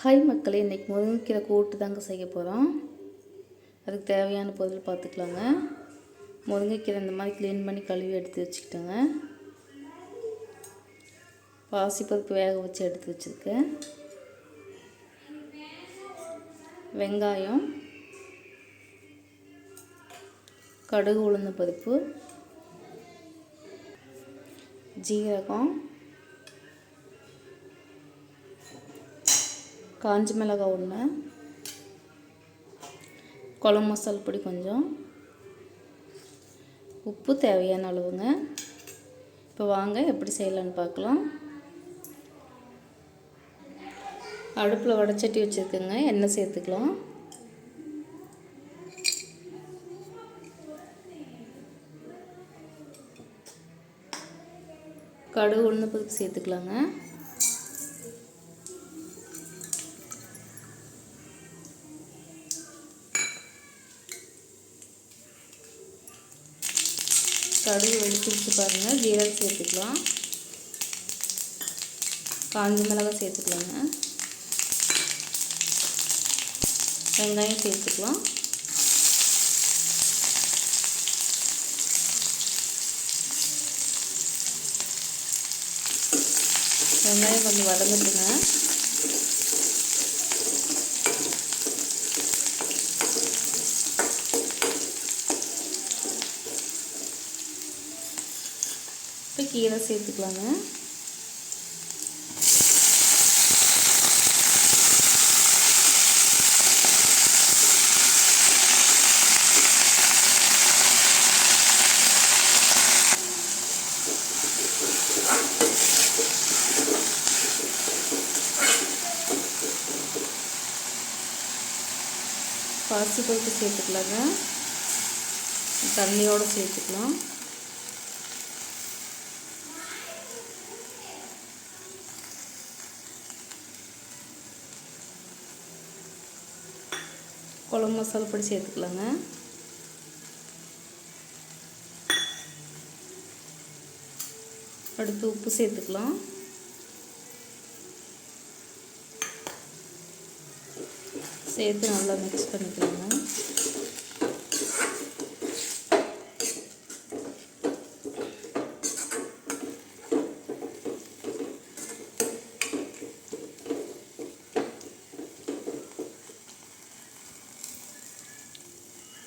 Hi மக்களே இன்றைக்கி முருங்கைக்கீரை கூட்டு தாங்க செய்ய போகிறோம் அதுக்கு தேவையான பொருள் பார்த்துக்கலாங்க. முருங்கைக்கீரை இந்த மாதிரி க்ளீன் பண்ணி கழுவி எடுத்து வச்சுக்கிட்டேங்க. பாசிப்பருப்பு வேக வச்சு எடுத்து வச்சுருக்கேன். வெங்காயம் கடுகு உளுந்த பருப்பு ஜீரகம் காஞ்சி மிளகாய் ஒன்று குழம்பு மசால் பொடி கொஞ்சம் உப்பு தேவையான அளவுங்க. இப்போ வாங்க எப்படி செய்யலான்னு பார்க்கலாம். அடுப்பில் வடச்சட்டி வச்சுருக்குங்க எண்ணெய் சேர்த்துக்கலாம். கடுகு உளுந்து பருப்பு சேர்த்துக்கலாங்க. கடுகு வெடிச்சிருச்சு பாருங்கள் ஜீரகம் சேர்த்துக்கலாம். காஞ்சி மிளகாய் சேர்த்துக்கலாங்க. வெங்காயம் சேர்த்துக்கலாம். வெங்காயம் கொஞ்சம் வதங்கட்டுங்க. இப்போ கீரை சேர்த்துக்கலாங்க. பாசி சேர்த்துக்கலாங்க. தண்ணியோடு சேர்த்துக்கலாம். குழம்பு மசாலா பொடி சேர்த்துக்கலாங்க அடுத்து உப்பு சேர்த்துக்கலாம். சேர்த்து நல்லா மிக்ஸ் பண்ணிக்கலாங்க.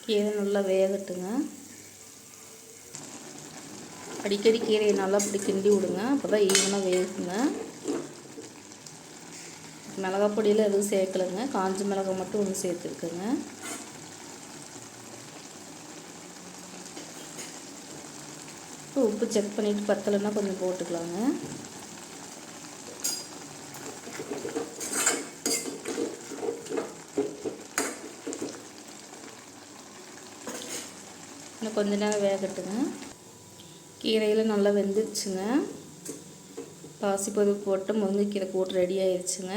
கீரை நல்லா வேகட்டுங்க. அடிக்கடி கீரையை நல்லா இப்படி கிண்டி விடுங்க. அப்போ தான் ஈவனாக வேகுங்க. மிளகா பொடியில் எதுவும் சேர்க்கலைங்க. காஞ்ச மிளகா மட்டும் ஒன்று சேர்த்துருக்குங்க. உப்பு செக் பண்ணிவிட்டு பத்தலைன்னா கொஞ்சம் போட்டுக்கலாங்க. இன்னும் கொஞ்ச நேரம் வேகட்டுங்க. கீரையில் நல்லா வெந்துருச்சுங்க. பாசிப்பருப்பு போட்டு முருங்கைக்கீரை கூட்டு ரெடி ஆயிடுச்சுங்க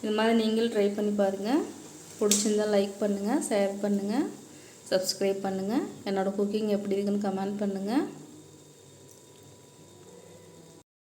இது மாதிரி நீங்களும் ட்ரை பண்ணி பாருங்கள் பிடிச்சிருந்தால் லைக் பண்ணுங்கள் ஷேர் பண்ணுங்கள் சப்ஸ்கிரைப் பண்ணுங்கள் என்னோடய குக்கிங் எப்படி இருக்குன்னு கமெண்ட் பண்ணுங்கள்